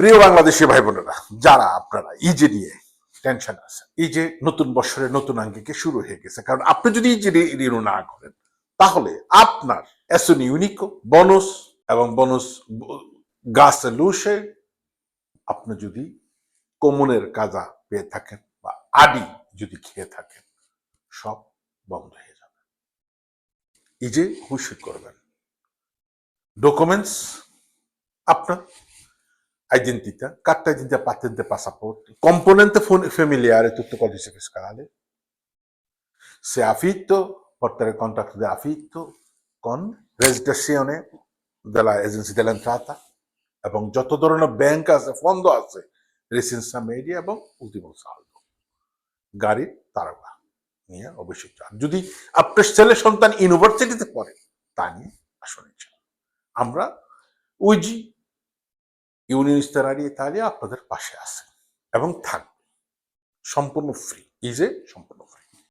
প্রিয় বাংলাদেশি ভাই বোনেরা, যারা আপনারা ইজে নিয়ে টেনশন আছে এই যে নতুন বছরের নতুন আঙ্গিকে শুরু হয়ে গেছে, কারণ আপনি যদি ইজে রিনিউ না করেন, তাহলে আপনার এসন ইউনিকো বনস এবং বনস গাছ লুসে আপনি যদি কমনের কাজা পেয়ে থাকেন বা আডি যদি খেয়ে থাকেন, সব বন্ধ হয়ে যাবে। এই যে হুশির করবেন ডকুমেন্টস আপনার identità, carta d'identità patente passaporto, componente familiare, tutto codice fiscale. Se affitto, portare contatto di affitto con registrazione della agenzia dell'entrata এবং যত ধরনের ব্যাংক আছে ফন্ড আছে রেসিডেন্সা মেডিয়া এবং উল্টিম সালদো গাড়ির তারকা নিয়ে অবশ্যই যান যদি আপনার ছেলে সন্তান ইউনিভার্সিটিতে পড়ে তা নিয়ে ইনশাআল্লাহ। আমরা উইজি ইউনিয়ন দাঁড়িয়ে ইতালিয়া আপনাদের পাশে আছে এবং থাকবে সম্পূর্ণ ফ্রি ইজে সম্পূর্ণ